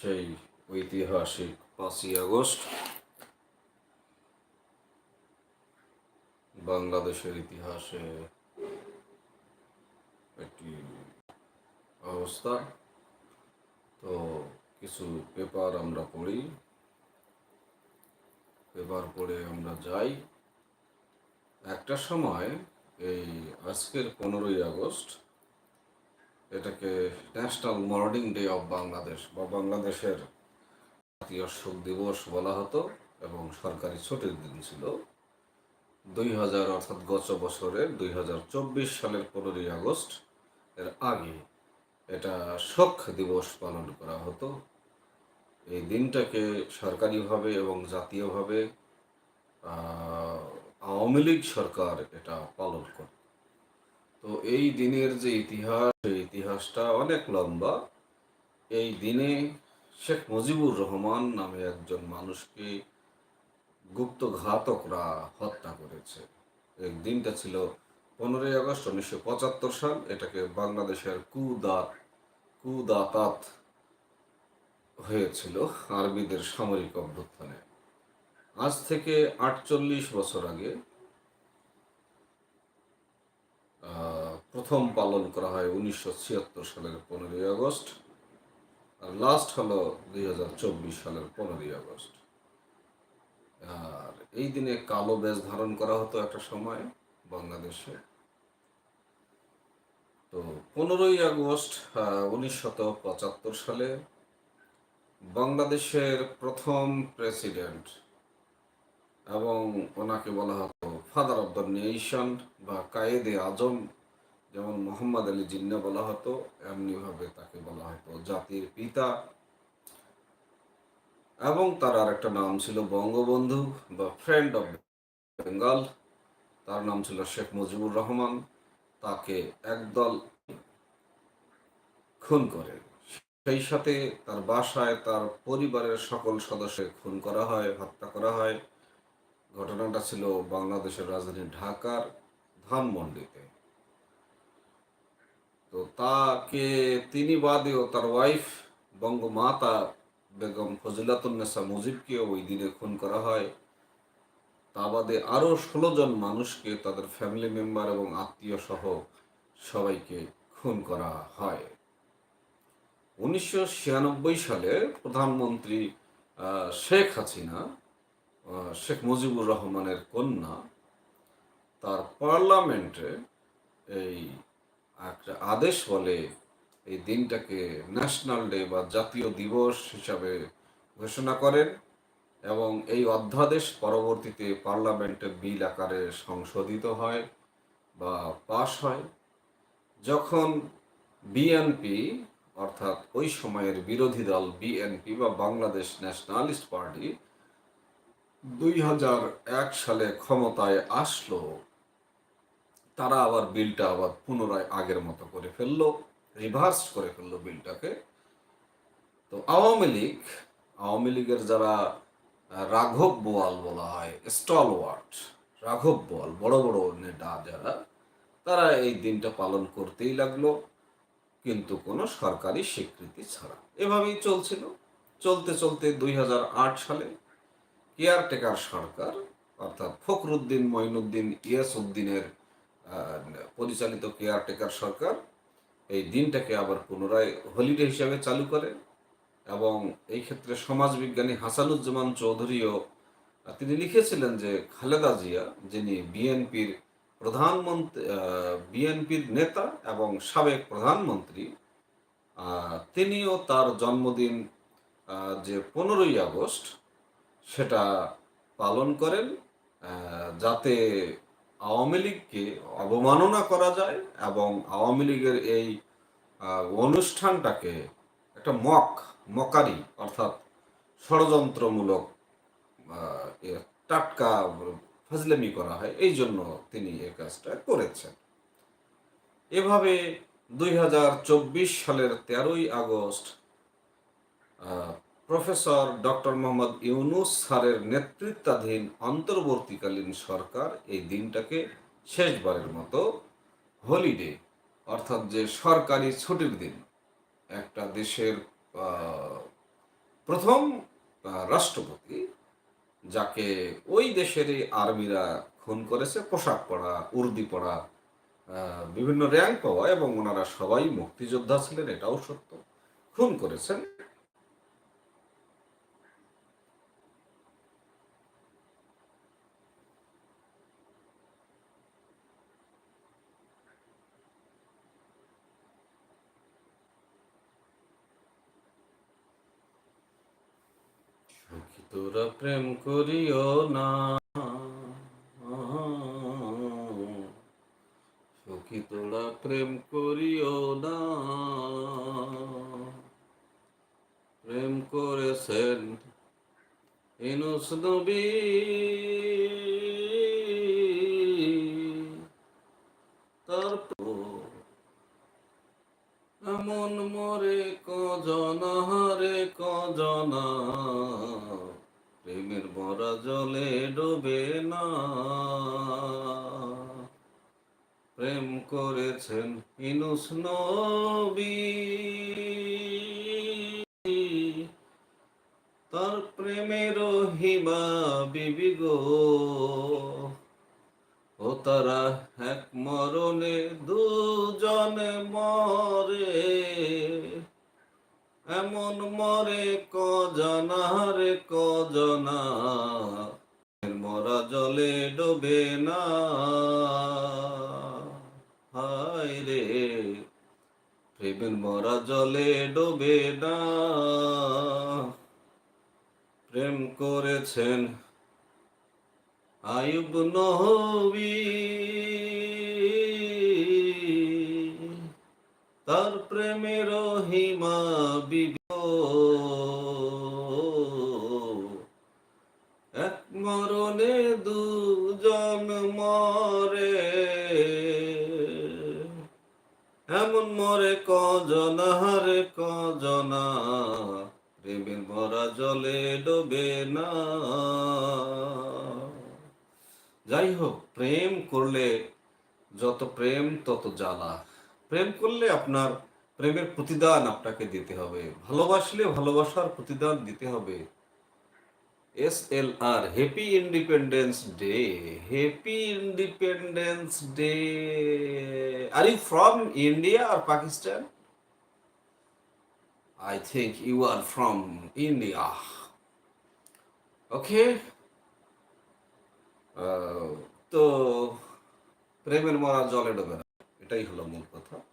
সেই ঐতিহাসিক পাঁচই আগস্ট বাংলাদেশের ইতিহাসে একটি অবস্থা। তো কিছু পেপার আমরা পড়ি। পেপার পড়ে আমরা যাই। একটা সময় এই আজকের পনেরোই আগস্ট এটাকে national mourning day of Bangladesh বা বাংলাদেশের জাতীয় শোক দিবস বলা হতো এবং সরকারি ছুটির দিন ছিল দুই হাজার অর্থাৎ গত বছরের দুই হাজার চব্বিশ সালের পনেরোই আগস্ট এর আগে এটা শোক দিবস পালন করা হতো। এই দিনটাকে সরকারিভাবে এবং জাতীয়ভাবে আওয়ামী লীগ সরকার এটা পালন করে তো এই দিনের যে ইতিহাস, এই ইতিহাসটা অনেক লম্বা। এই দিনে শেখ মুজিবুর রহমান নামে একজন মানুষকে গুপ্ত ঘাতকরা হত্যা করেছে। এই দিনটা ছিল পনেরোই আগস্ট উনিশশো পঁচাত্তর সাল। এটাকে বাংলাদেশের কুদাত কুদাতাত হয়েছিল আরবিদের সামরিক অভ্যুত্থানে। আজ থেকে আটচল্লিশ বছর আগে প্রথম পালন করা হয় উনিশশো ছিয়াত্তর সালের পনেরোই আগস্ট আর লাস্ট হলো দুই হাজার চব্বিশ সালের পনেরোই আগস্ট। আর এই দিনে কালো বেশ ধারণ করা হতো একটা সময় বাংলাদেশে। তো পনেরোই আগস্ট উনিশশত পঁচাত্তর সালে বাংলাদেশের প্রথম প্রেসিডেন্ট এবং ওনাকে বলা হতো ফাদার অফ দ্য নেশন বা কায়েদে আজম, যেমন মোহাম্মদ আলী জিন্না বলা হতো, এমনিভাবে তাকে বলা হতো জাতির পিতা। এবং তার আরেকটা নাম ছিল বঙ্গবন্ধু বা ফ্রেন্ড অফ বেঙ্গল তার নাম ছিল শেখ মুজিবুর রহমান। তাকে একদল খুন করে। সেই সাথে তার বাসায় তার পরিবারের সকল সদস্য খুন করা হয়, হত্যা করা হয়। ঘটনাটা ছিল বাংলাদেশের রাজধানী ঢাকার ধানমন্ডিতে। তো তাকে তিনি বাদেও তার ওয়াইফ বঙ্গমাতা বেগম ফজিলাতুন্নেসা মুজিবকেও ওই দিনে খুন করা হয়। তা বাদে আরও ষোলো জন মানুষকে তাদের ফ্যামিলি মেম্বার এবং আত্মীয় সহ সবাইকে খুন করা হয়। উনিশশো ছিয়ানব্বই সালে প্রধানমন্ত্রী শেখ হাসিনা শেখ মুজিবুর রহমানের কন্যা, তার পার্লামেন্টে এই একটা আদেশ বলে এই দিনটাকে ন্যাশনাল ডে বা জাতীয় দিবস হিসাবে ঘোষণা করেন এবং এই অধ্যাদেশ পরবর্তীতে পার্লামেন্টে বিল আকারে সংশোধিত হয় বা পাশ হয়। যখন বিএনপি, অর্থাৎ ওই সময়ের বিরোধী দল বিএনপি বা বাংলাদেশ ন্যাশনালিস্ট পার্টি দুই হাজার এক সালে ক্ষমতায় আসলো, তারা আবার বিলটা আবার পুনরায় আগের মতো করে ফেলল রিভার্স করে ফেলল বিলটাকে। তো আওয়ামী লীগ, আওয়ামী লীগের যারা রাঘব বোয়াল বলা হয় স্টল ওয়ার্ড রাঘব বোয়াল, বড় বড় নেতা যারা, তারা এই দিনটা পালন করতেই লাগল, কিন্তু কোনো সরকারি স্বীকৃতি ছাড়া। এভাবেই চলছিল। চলতে চলতে দুই হাজার আট সালে কেয়ারটেকার সরকার, অর্থাৎ ফখরুদ্দিন মঈনুদ্দিন ইয়াসউদ্দিনের পরিচালিত কেয়ারটেকার সরকার এই দিনটাকে আবার পুনরায় হলিডে হিসাবে চালু করে এবং এই ক্ষেত্রে সমাজবিজ্ঞানী হাসানুজ্জামান চৌধুরীও, তিনি লিখেছিলেন যে খালেদা জিয়া, যিনি বিএনপির প্রধানমন্ত্রী বিএনপির নেতা এবং সাবেক প্রধানমন্ত্রী তিনিও তার জন্মদিন যে পনেরোই আগস্ট সেটা পালন করেন যাতে আওয়ামী লীগকে অবমাননা করা যায় এবং আওয়ামী লীগের এই অনুষ্ঠানটাকে একটা মক, মকারি অর্থাৎ ষড়যন্ত্রমূলক টাটকা ফাজলামি করা হয়, এই জন্য তিনি এই কাজটা করেছেন। এভাবে দুই হাজার চব্বিশ সালের তেরোই August professor doctor Mohammad Yunus স্যারের নেতৃত্বাধীন অন্তর্বর্তীকালীন সরকার এই দিনটাকে শেষবারের মতো হলিডে অর্থাৎ যে সরকারি ছুটির দিন, একটা দেশের প্রথম রাষ্ট্রপতি, যাকে ওই দেশেরই আর্মিরা খুন করেছে, পোশাক পরা, উর্দি পরা বিভিন্ন র্যাঙ্ক পাওয়া এবং ওনারা সবাই মুক্তিযোদ্ধা ছিলেন, এটাও সত্য, খুন করেছেন সখী তোরা প্রেম করিও না। সখী তোরা প্রেম করিও না। প্রেম করেছেন ইনুস নবী। এমন মরে কজনা, হারে কজনা। প্রেমের মরা জলে ডোবে না। প্রেম করেছেন ইনুস তার প্রেমের হিবা বিবি গো। ও তারা এক মরণে দুজনে মরে। এমন মরে কজনা রে কজনা? মরা জলে ডোবে না। হায় রে, প্রেমের মরা জলে ডোবে না। প্রেম করেছেন আয়ুব নবী। তার প্রেমের হিমা বিগ এক মরণে দুজন মরে। এমন মরে কজনা হারে কজনা, প্রেমের মরা জলে ডোবে না। যাই হোক, প্রেম করলে যত প্রেম, তত জ্বালা। প্রেম করলে আপনার প্রেমের প্রতিদান আপনাকে দিতে হবে। ভালোবাসলে ভালোবাসার প্রতিদান দিতে হবে। S L R happy independence day happy independence day are you from India R Pakistan think you are from India. Okay? Ah, তো প্রেমের মরা জলে ডোবে না। এটাই হলো মূল কথা।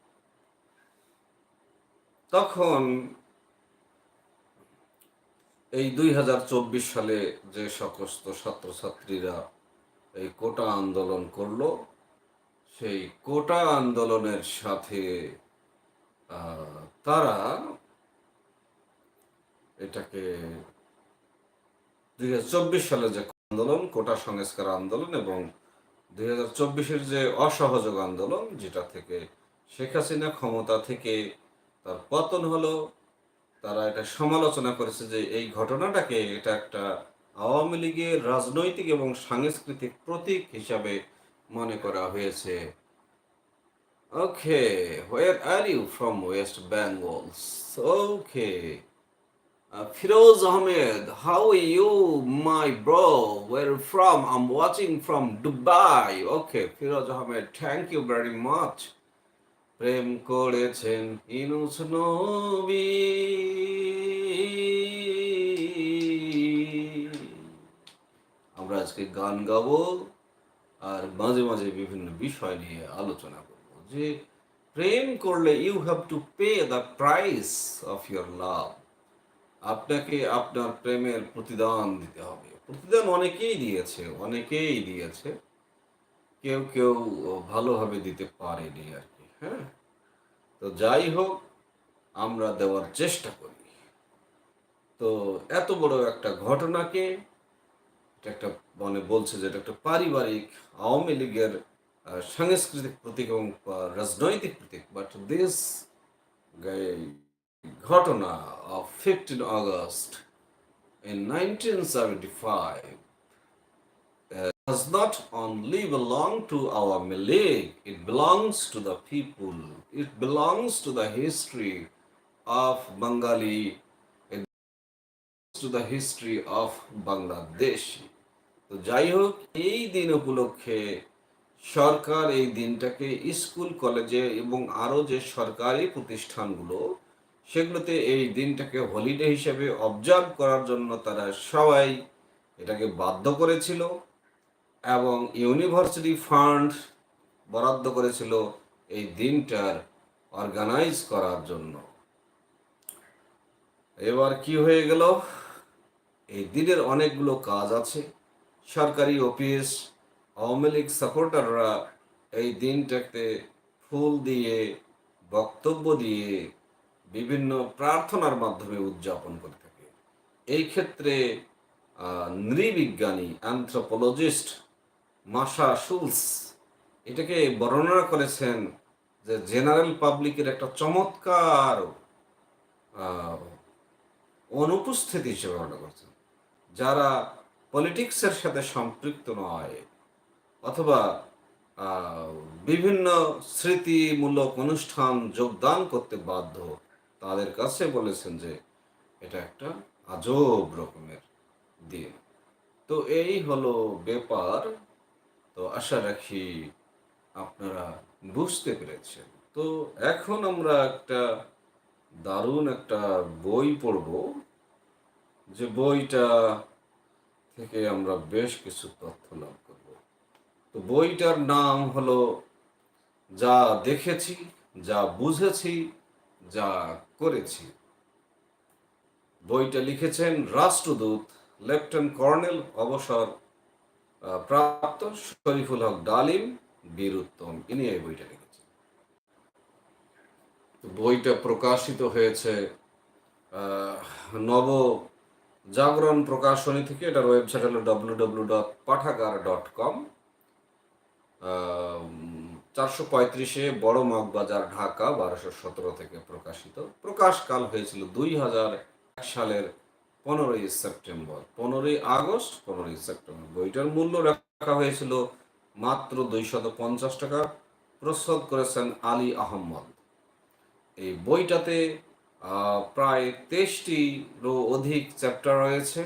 তখন এই দুই হাজার চব্বিশ সালে যে সমস্ত ছাত্রছাত্রীরা এই কোটা আন্দোলন করল, সেই কোটা আন্দোলনের সাথে তারা এটাকে দুই হাজার চব্বিশ সালে যে আন্দোলন, কোটা সংস্কার আন্দোলন এবং দুই হাজার যে অসহযোগ আন্দোলন, যেটা থেকে শেখ হাসিনা ক্ষমতা থেকে তার পতন হলো তারা এটা সমালোচনা করেছে যে এই ঘটনাটাকে এটা একটা আওয়ামী লীগের রাজনৈতিক এবং সাংস্কৃতিক প্রতীক হিসাবে মনে করা হয়েছে okay where are you from West Bengal okay how are you, my bro? Where you from? I'm watching from Dubai. Okay, Firoz Ahmed, thank you very much. প্রেম করেছেন ইনুস নবী। আমরা আজকে গান গাবো আর মাঝে মাঝে বিভিন্ন বিষয় নিয়ে আলোচনা করব যে প্রেম করলে you have to pay the price of your love আপনাকে আপনার প্রেমের প্রতিদান দিতে হবে। প্রতিদান অনেকেই দিয়েছে অনেকেই দিয়েছে। কেউ কেউ ভালোভাবে দিতে পারেনি আর কি। হ্যাঁ। তো যাই হোক, আমরা দেওয়ার চেষ্টা করি। তো এত বড় একটা ঘটনাকে, এটা একটা মানে বলছে যে এটা একটা পারিবারিক, আওয়ামী লীগের সাংস্কৃতিক প্রতীক এবং রাজনৈতিক প্রতীক। বাট দিস ঘটনা of 15 August in 1975 uh, does not only belong to our League, it belongs to the people. It belongs to the history of Bengali. It belongs to the history of Bangladesh তো যাই হোক এই দিন উপলক্ষে সরকার এই দিনটাকে school কলেজে এবং আরও যে সরকারি প্রতিষ্ঠানগুলো সেগুলোতে এই দিনটাকে হলিডে হিসেবে অবজার্ভ করার জন্য তারা সবাই এটাকে বাধ্য করেছিল। এবং ইউনিভার্সিটি ফান্ড বরাদ্দ করেছিল এই দিনটার অর্গানাইজ করার জন্য। এবার কি হয়ে গেল? এই দিনের অনেকগুলো কাজ আছে। সরকারি অফিস, আওয়ামী লীগ সাপোর্টাররা এই দিনটাতে ফুল দিয়ে, বক্তব্য দিয়ে বিভিন্ন প্রার্থনার মাধ্যমে উদযাপন করে থাকে। এই ক্ষেত্রে নৃবিজ্ঞানী অ্যান্থ্রোপোলজিস্ট মাসা শুলস। এটাকে বর্ণনা করেছেন যে জেনারেল পাবলিকের একটা চমৎকার অনুপস্থিতি হিসেবে বর্ণনা করছেন। যারা পলিটিক্সের সাথে সম্পৃক্ত নয়, অথবা বিভিন্ন স্মৃতিমূলক অনুষ্ঠান যোগদান করতে বাধ্য, তাদের কাছে বলেছেন যে এটা একটা আজব রকমের দিন। তো এই হলো ব্যাপার। তো আশা রাখি আপনারা বুঝতে পেরেছেন। তো এখন আমরা একটা দারুণ একটা বই পড়ব, যে বইটা থেকে আমরা বেশ কিছু তথ্য লাভ করব। তো বইটার নাম হলো, যা দেখেছি, যা বুঝেছি, যা করেছি। বইটা লিখেছেন রাষ্ট্রদূত লেফটেন্যান্ট কর্নেল অবসর প্রাপ্ত শরীফুল হক ডালিম বীরুত্তম ইনি এই বইটা লিখেছেন। বইটা প্রকাশিত হয়েছে নব জাগরণ প্রকাশনী থেকে। এটার ওয়েবসাইট হলো W W dot Pathagar dot com চারশো পঁয়ত্রিশে বড় মগবাজার, ঢাকা, বারোশো সতেরো থেকে প্রকাশিত। প্রকাশকাল হয়েছিল দুই হাজার এক সালের পনেরোই সেপ্টেম্বর, পনেরোই আগস্ট, পনেরোই সেপ্টেম্বর। বইটার মূল্য রাখা হয়েছিল মাত্র দুইশত পঞ্চাশ টাকা, প্রস্তুত করেছেন আলী আহম্মদ। এই বইটাতে প্রায় তেইশটিরও অধিক চ্যাপ্টার রয়েছে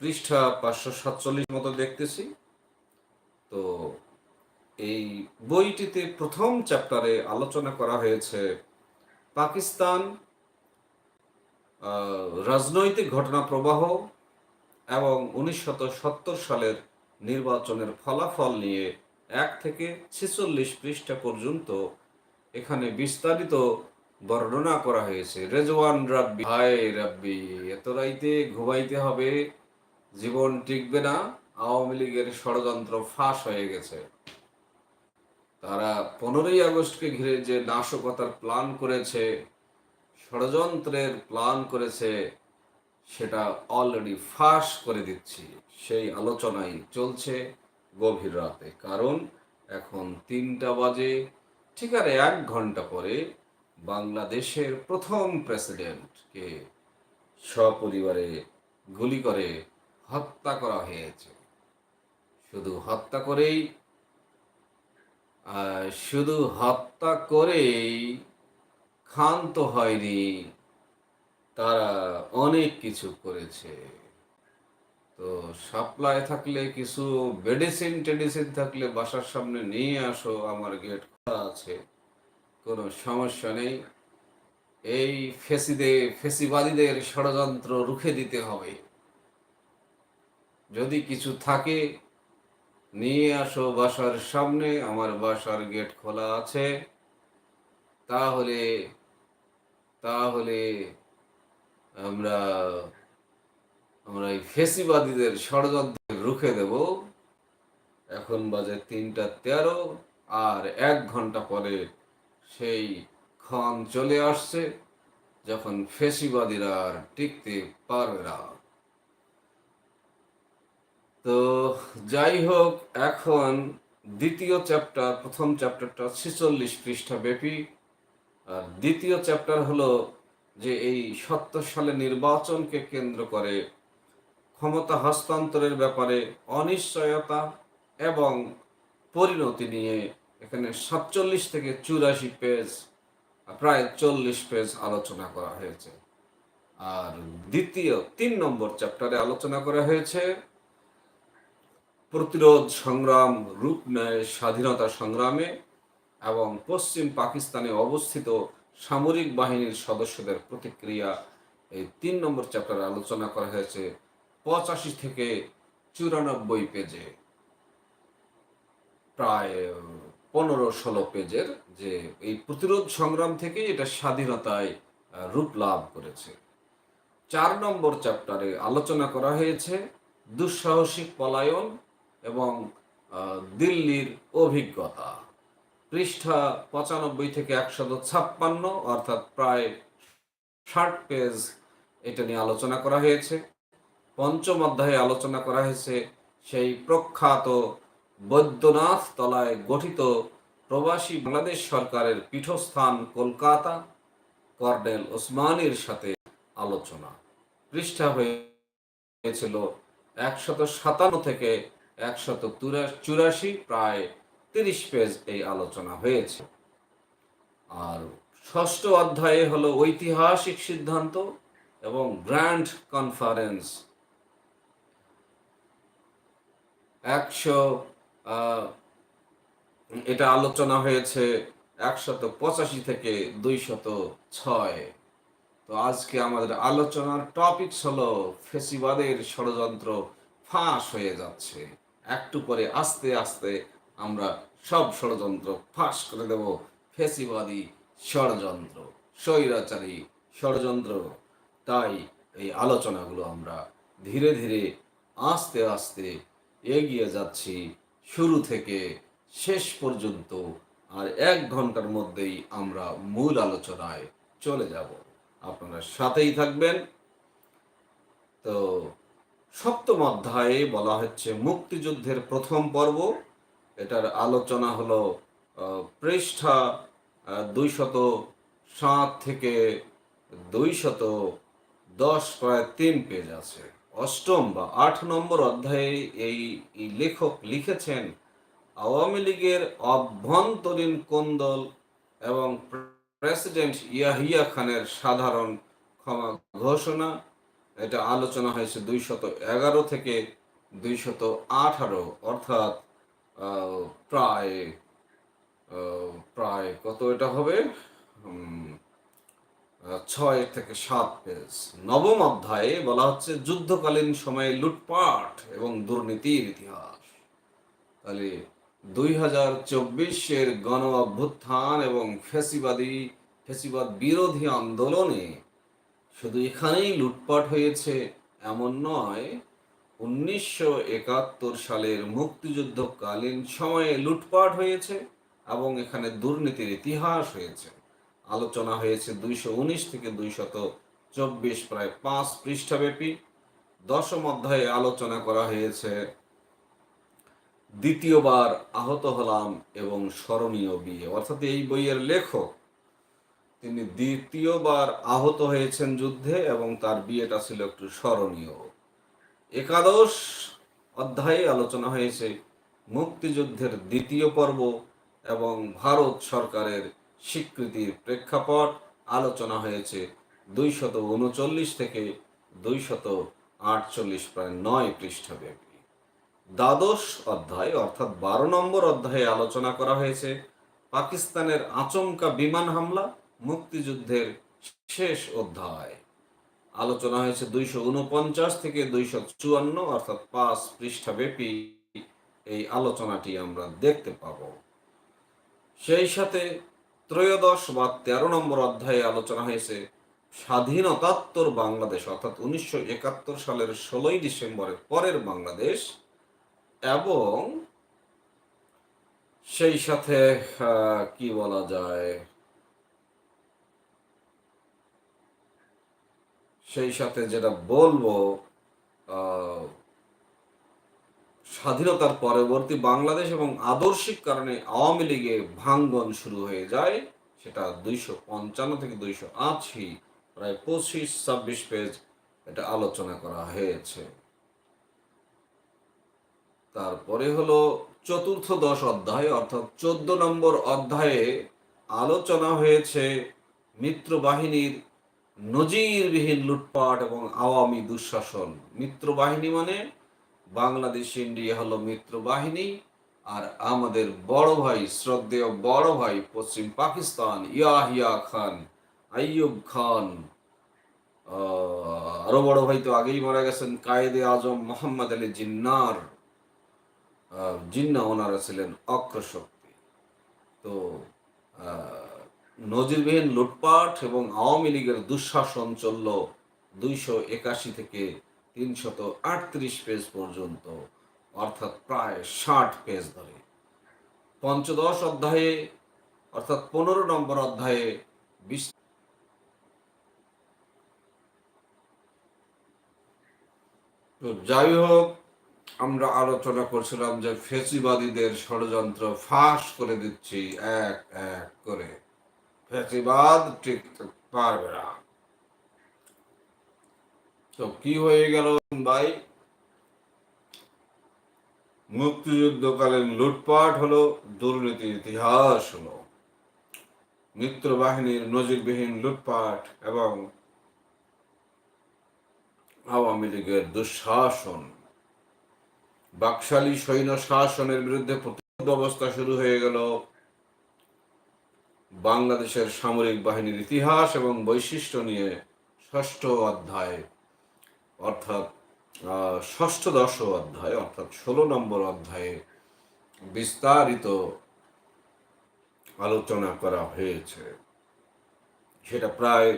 পৃষ্ঠা পাঁচশো সাতচল্লিশ মতো দেখতেছি। তো এই বইটিতে প্রথম চ্যাপ্টারে আলোচনা করা হয়েছে পাকিস্তান রাজনৈতিক ঘটনা প্রবাহ এবং সত্তর সালের নির্বাচনের ফলাফল নিয়ে এক থেকে ছেচল্লিশ পৃষ্ঠা পর্যন্ত এখানে বিস্তারিত বর্ণনা করা হয়েছে। রেজওয়ান রাব্বি, হায় রাব্বি, এত রাইতে ঘুমাইতে হবে, জীবন টিকবে না, আওয়ামী লীগের ষড়যন্ত্র ফাঁস হয়ে গেছে। তারা পনেরোই আগস্টকে ঘিরে যে নাশকতার প্ল্যান করেছে ষড়যন্ত্রের প্ল্যান করেছে, সেটা অলরেডি ফাঁস করে দিচ্ছি। সেই আলোচনাই চলছে গভীর রাতে। কারণ এখন তিনটা বাজে, ঠিক আর এক ঘণ্টা পরে বাংলাদেশের প্রথম প্রেসিডেন্টকে সপরিবারে গুলি করে হত্যা করা হয়েছে। শুধু হত্যা করেই শুধু হত্যা করেই ক্ষান্ত হয়নি। তারা অনেক কিছু করেছে। তো সাপ্লাই থাকলে কিছু মেডিসিন টেডিসিন থাকলে বাসার সামনে নিয়ে আসো, আমার গেট খোলা আছে, কোনো সমস্যা নেই। এই ফেসিদে, ফেসিবাদীদের ষড়যন্ত্র রুখে দিতে হবে। যদি কিছু থাকে, নিয়ে আসো বাসার সামনে, আমার বাসার গেট খোলা আছে। তাহলে তাহলে আমরা আমরা এই ফেসিবাদীদের ষড়যন্ত্র রুখে দেব। এখন বাজে তিনটা তেরো, আর এক ঘণ্টা পরে সেই ক্ষণ চলে আসছে, যখন ফেসিবাদীরা আর টিকতে পারবে না। তো যাই হোক, এখন দ্বিতীয় চ্যাপ্টার প্রথম চ্যাপ্টারটা ছেচল্লিশ পৃষ্ঠা ব্যাপী দ্বিতীয় চ্যাপ্টার হলো যে এই সত্তর সালে নির্বাচনকে কেন্দ্র করে ক্ষমতা হস্তান্তরের ব্যাপারে অনিশ্চয়তা এবং পরিণতি নিয়ে এখানে সাতচল্লিশ থেকে চুরাশি পেজ প্রায় চল্লিশ পেজ আলোচনা করা হয়েছে। আর দ্বিতীয়, তিন নম্বর চ্যাপ্টারে আলোচনা করা হয়েছে, প্রতিরোধ সংগ্রাম, রূপ নেয় স্বাধীনতা সংগ্রামে এবং পশ্চিম পাকিস্তানে অবস্থিত সামরিক বাহিনীর সদস্যদের প্রতিক্রিয়া এই তিন নম্বর চ্যাপ্টারে আলোচনা করা হয়েছে পঁচাশি থেকে চুরানব্বই পেজে। প্রায় পনেরো ষোলো পেজের যে এই প্রতিরোধ সংগ্রাম থেকে এটা স্বাধীনতায় রূপ লাভ করেছে। চার নম্বর চ্যাপ্টারে আলোচনা করা হয়েছে দুঃসাহসিক পলায়ন এবং দিল্লির অভিজ্ঞতা। পৃষ্ঠা পঁচানব্বই থেকে একশত ছাপ্পান্ন, অর্থাৎ প্রায় ষাট পেজ এটা নিয়ে আলোচনা করা হয়েছে। পঞ্চম অধ্যায়ে আলোচনা করা হয়েছে সেই প্রখ্যাত বৈদ্যনাথ তলায় গঠিত প্রবাসী বাংলাদেশ সরকারের পীঠস্থান কলকাতা, কর্নেল ওসমানের সাথে আলোচনা। পৃষ্ঠা হয়েছিল একশত সাতান্ন থেকে একশত চুরাশি, প্রায় তিরিশ পেজ এই আলোচনা হয়েছে। আর ষষ্ঠ অধ্যায়ে হলো ঐতিহাসিক সিদ্ধান্ত এবং গ্র্যান্ড কনফারেন্স। একশো এটা আলোচনা হয়েছে একশত পঁচাশি থেকে দুইশত ছয়। তো আজকে আমাদের আলোচনার টপিকস হলো ফেসিবাদের ষড়যন্ত্র ফাঁস হয়ে যাচ্ছে। একটু পরে আস্তে আস্তে আমরা সব ষড়যন্ত্র ফাঁস করে দেব। ফেসিবাদী ষড়যন্ত্র, স্বৈরাচারী ষড়যন্ত্র। তাই এই আলোচনাগুলো আমরা ধীরে ধীরে আস্তে আস্তে এগিয়ে যাচ্ছি। শুরু থেকে শেষ পর্যন্ত আর এক ঘণ্টার মধ্যেই আমরা মূল আলোচনায় চলে যাব। আপনারা সাথেই থাকবেন। তো সপ্তম অধ্যায়ে বলা হচ্ছে মুক্তিযুদ্ধের প্রথম পর্ব। এটার আলোচনা হলো পৃষ্ঠা দুইশত সাত থেকে দুইশত দশ, প্রায় তিন পেজ আছে। অষ্টম বা আট নম্বর অধ্যায়ে এই লেখক লিখেছেন, আওয়ামী লীগের অভ্যন্তরীণ কোন্দল এবং প্রেসিডেন্ট ইয়াহিয়া খানের সাধারণ ক্ষমা ঘোষণা? এটা আলোচনা হয়েছে দুইশত এগারো থেকে দুইশত আঠারো, অর্থাৎ প্রায় প্রায় কত এটা হবে? ছয় থেকে সাত পেজ। নবম অধ্যায়ে বলা হচ্ছে যুদ্ধকালীন সময়ে লুটপাট এবং দুর্নীতির ইতিহাস। তাহলে দুই হাজার চব্বিশের গণ অভ্যুত্থান এবং ফেসিবাদী, ফেসিবাদ বিরোধী আন্দোলনে শুধু এখানেই লুটপাট হয়েছে, এমন নয় উনিশশো একাত্তর সালের মুক্তিযুদ্ধকালীন সময়ে লুটপাট হয়েছে এবং এখানে দুর্নীতির ইতিহাস হয়েছে। আলোচনা হয়েছে দুইশো উনিশ থেকে দুইশত চব্বিশ প্রায় পাঁচ পৃষ্ঠাব্যাপী। দশম অধ্যায়ে আলোচনা করা হয়েছে, দ্বিতীয়বার আহত হলাম এবং স্মরণীয় বিয়ে। অর্থাৎ এই বইয়ের লেখক, তিনি দ্বিতীয়বার আহত হয়েছেন যুদ্ধে এবং তার বিয়েটা ছিল একটু স্মরণীয়। একাদশ অধ্যায়ে আলোচনা হয়েছে মুক্তিযুদ্ধের দ্বিতীয় পর্ব এবং ভারত সরকারের স্বীকৃতির প্রেক্ষাপট। আলোচনা হয়েছে দুইশত উনচল্লিশ থেকে দুইশত আটচল্লিশ প্রায় নয় পৃষ্ঠাব্যাপী। দ্বাদশ অধ্যায় অর্থাৎ বারো নম্বর অধ্যায়ে আলোচনা করা হয়েছে পাকিস্তানের আচমকা বিমান হামলা মুক্তিযুদ্ধের শেষ অধ্যায়। আলোচনা হয়েছে দুইশো উনপঞ্চাশ থেকে দুইশো চুয়ান্ন, অর্থাৎ পাঁচ পৃষ্ঠাব্যাপী এই আলোচনাটি আমরা দেখতে পাব। সেই সাথে ত্রয়োদশ বা তেরো নম্বর অধ্যায়ে আলোচনা হয়েছে স্বাধীনতাত্তর বাংলাদেশ, অর্থাৎ উনিশশো একাত্তর সালের ষোলোই ডিসেম্বরের পরের বাংলাদেশ। এবং সেই সাথে কি বলা যায়? সেই সাথে যেটা বলব স্বাধীনতার পরবর্তী বাংলাদেশ এবং আদর্শিক কারণে আওয়ামী লীগে ভাঙ্গন শুরু হয়ে যায়, সেটা দুইশো পঞ্চান্ন থেকে দুইশো আশি, প্রায় পঁচিশ, ছাব্বিশ পেজ এটা আলোচনা করা হয়েছে। তারপরে হলো চতুর্থ দশ অধ্যায়, অর্থাৎ চোদ্দ নম্বর অধ্যায়ে আলোচনা হয়েছে মিত্র বাহিনীর নজিরবিহীন লুটপাট এবং আওয়ামী দুঃশাসন। মিত্র বাহিনী মানে বাংলাদেশ, ইন্ডিয়া হলো মিত্র বাহিনী আর আমাদের বড় ভাই, শ্রদ্ধেয় বড় ভাই, পশ্চিম পাকিস্তান, ইয়াহিয়া খান, আইয়ুব খান আরও বড় ভাই তো আগেই মারা গেছেন, কায়েদে আজম, মোহাম্মদ আলী জিন্নার জিন্না ওনারা ছিলেন অক্রশক্তি তো নজিরবিহীন লুটপাট এবং আওয়ামী লীগের দুঃশাসন চলল দুইশো একাশি থেকে তিনশত আটত্রিশ পেজ পর্যন্ত, অর্থাৎ প্রায় ষাট পেজ ধরে। পঞ্চদশ অধ্যায়ে, অর্থাৎ পনেরো নম্বর অধ্যায়ে বিশ তো যাই হোক, আমরা আলোচনা করছিলাম যে ফেসিবাদীদের ষড়যন্ত্র ফাঁস করে দিচ্ছি, এক এক করে। ফেসিবাদ টিকতে পারবে না। তো কি হয়ে গেল ভাই? মুক্তিযুদ্ধকালীন লুটপাট হলো দুর্নীতির ইতিহাস হলো মিত্র বাহিনীর নজিরবিহীন লুটপাট এবং আওয়ামী লীগের দুঃশাসন। বাকশালী সৈন্য শাসনের বিরুদ্ধে প্রতিরোধ ব্যবস্থা শুরু হয়ে গেল। বাংলাদেশের সামরিক বাহিনীর ইতিহাস এবং বৈশিষ্ট্য নিয়ে ষষ্ঠ অধ্যায়, অর্থাৎ ষষ্ঠ দশ অধ্যায়, অর্থাৎ ষোলো নম্বর অধ্যায়ে বিস্তারিত আলোচনা করা হয়েছে। সেটা প্রায়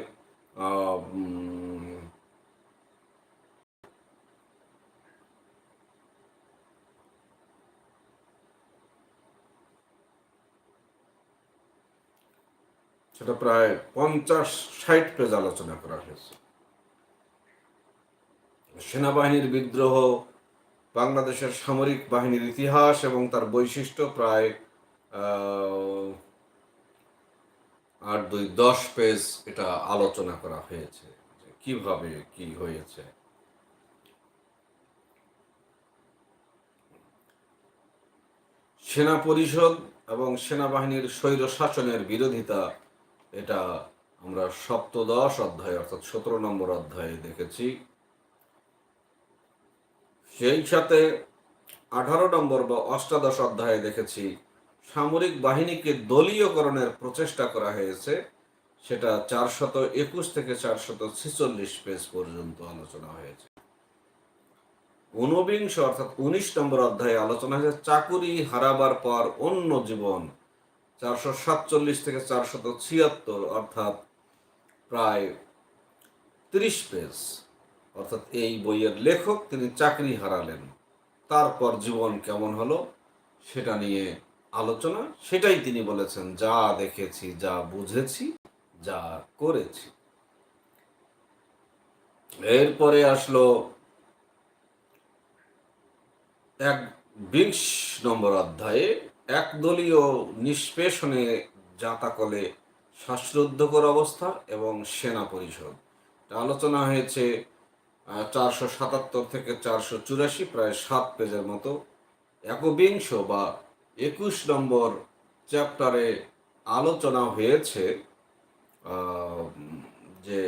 সেটা প্রায় পঞ্চাশ ষাট পেজ আলোচনা করা হয়েছে। সেনাবাহিনীর বিদ্রোহ, বাংলাদেশের সামরিক বাহিনীর ইতিহাস এবং তার বৈশিষ্ট্য প্রায় আট দুই দশ পেজ এটা আলোচনা করা হয়েছে কীভাবে কি হয়েছে। সেনা পরিষদ এবং সেনাবাহিনীর স্বৈর শাসনের বিরোধিতা এটা আমরা সপ্তদশ অধ্যায়, অর্থাৎ সতেরো নম্বর অধ্যায়ে দেখেছি। সেই সাথে আঠারো নম্বর বা অষ্টাদশ অধ্যায়ে দেখেছি, সামরিক বাহিনীকে দলীয়করণের প্রচেষ্টা করা হয়েছে। সেটা চারশত একুশ থেকে চারশত ছেচল্লিশ পেজ পর্যন্ত আলোচনা হয়েছে। ঊনবিংশ, অর্থাৎ উনিশ নম্বর অধ্যায়ে আলোচনা হয়েছে, চাকুরি হারাবার পর অন্য জীবন চারশো সাতচল্লিশ থেকে চারশত ছিয়াত্তর, অর্থাৎ প্রায় ত্রিশ পেজ। অর্থাৎ এই বইয়ের লেখক, তিনি চাকরি হারালেন। তারপর জীবন কেমন হলো সেটা নিয়ে আলোচনা, সেটাই তিনি বলেছেন, যা দেখেছি, যা বুঝেছি, যা করেছি। এরপরে আসলো এক বিশ নম্বর অধ্যায়ে একদলীয় নিষ্পেষণে জাতাকলে শ্বাসরুদ্ধকর অবস্থা এবং সেনা পরিষদ। আলোচনা হয়েছে চারশো সাতাত্তর থেকে চারশো চুরাশি, প্রায় সাত পেজের মতো। একবিংশ বা একুশ নম্বর চ্যাপ্টারে আলোচনা হয়েছে যে